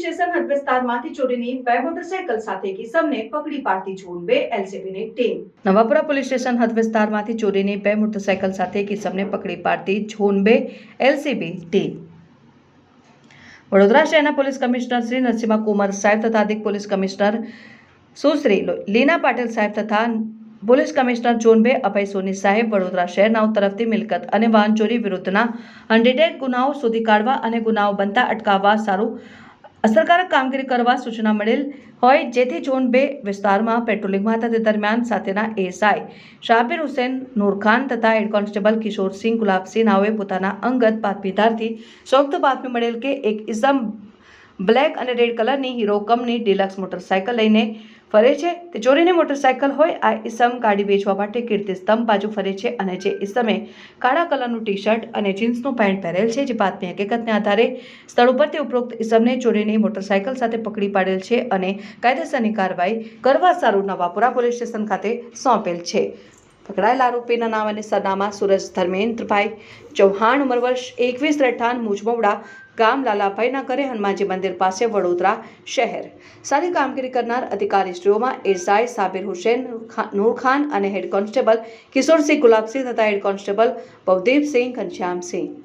Station હદ વિસ્તારમાંથી ચોરીની બે મોટરસાયકલ સાથે કિસમને પકડી પાડતી ઝોન બે એલસીબીની ટીમ. નવાપુરા પોલીસ સ્ટેશન હદ ચોરીની બે મોટરસાયકલ સાથે કિસમને પકડી પાડતી ઝોન બે એલસીબી ટીમ. વડોદરા શહેરના પોલીસ કમિશનર શ્રી નરસિંહ કુમાર સાહેબ તથા અધિક પોલીસ કમિશનર સુશ્રી લીના પાટીલ સાહેબ તથા પોલીસ કમિશનર ઝોન બે અભય સોની સાહેબ વડોદરા શહેરના તરફથી મિલકત અને વાહન ચોરી વિરુદ્ધના હંડ્રેડેડ ગુનાઓ શોધી કાઢવા અને ગુનાઓ બનતા અટકાવવા સારું અસરકારક કામગીરી કરવા સૂચના મળેલ હોય જેથી ઝોન બે વિસ્તારમાં પેટ્રોલિંગમાં હતા તે દરમિયાન સાથેના એસઆઈ શાબીર હુસેન નૂરખાન તથા હેડ કોન્સ્ટેબલ કિશોરસિંહ ગુલાબસિંહ નાઓએ પોતાના અંગત બાતમીદારથી સંયુક્ત બાતમી મળેલ કે એક ઇસમ બ્લેક અને રેડ કલરની હીરો કંપની ડિલક્સ મોટરસાયકલ લઈને ફરે છે. તે ચોરીની મોટરસાયકલ હોય, આ ઈસમ ગાડી વેચવા માટે કીર્તિ સ્તંભ બાજુ ફરે છે અને જે ઈસમે કાળા કલરનું ટી શર્ટ અને જીન્સનું પેન્ટ પહેરેલ છે, જે બાતમી હકીકતને આધારે સ્થળ ઉપર તે ઉપરોક્ત ઈસમને ચોરીની મોટરસાયકલ સાથે પકડી પાડેલ છે અને કાયદેસરની કાર્યવાહી કરવા સારું નવાપુરા પોલીસ સ્ટેશન ખાતે સોંપેલ છે. પકડાયેલ આરોપીના નામ અને સરનામા સુરજ ધર્મેન્દ્રભાઈ ચૌહાણ, ઉંમર વર્ષ એકવીસ રહેઠાણ મુજમવડા, ગામ લાલાભાઈના ઘરે હનુમાનજી મંદિર પાસે વડોદરા શહેર. સારી કામગીરી કરનાર અધિકારીશ્રીઓમાં એસઆઈ સાબિર હુસેન નૂરખાન અને હેડ કોન્સ્ટેબલ કિશોરસિંહ ગુલાબસિંહ તથા હેડ કોન્સ્ટેબલ ભવદીપસિંહ ઘનશ્યામસિંહ.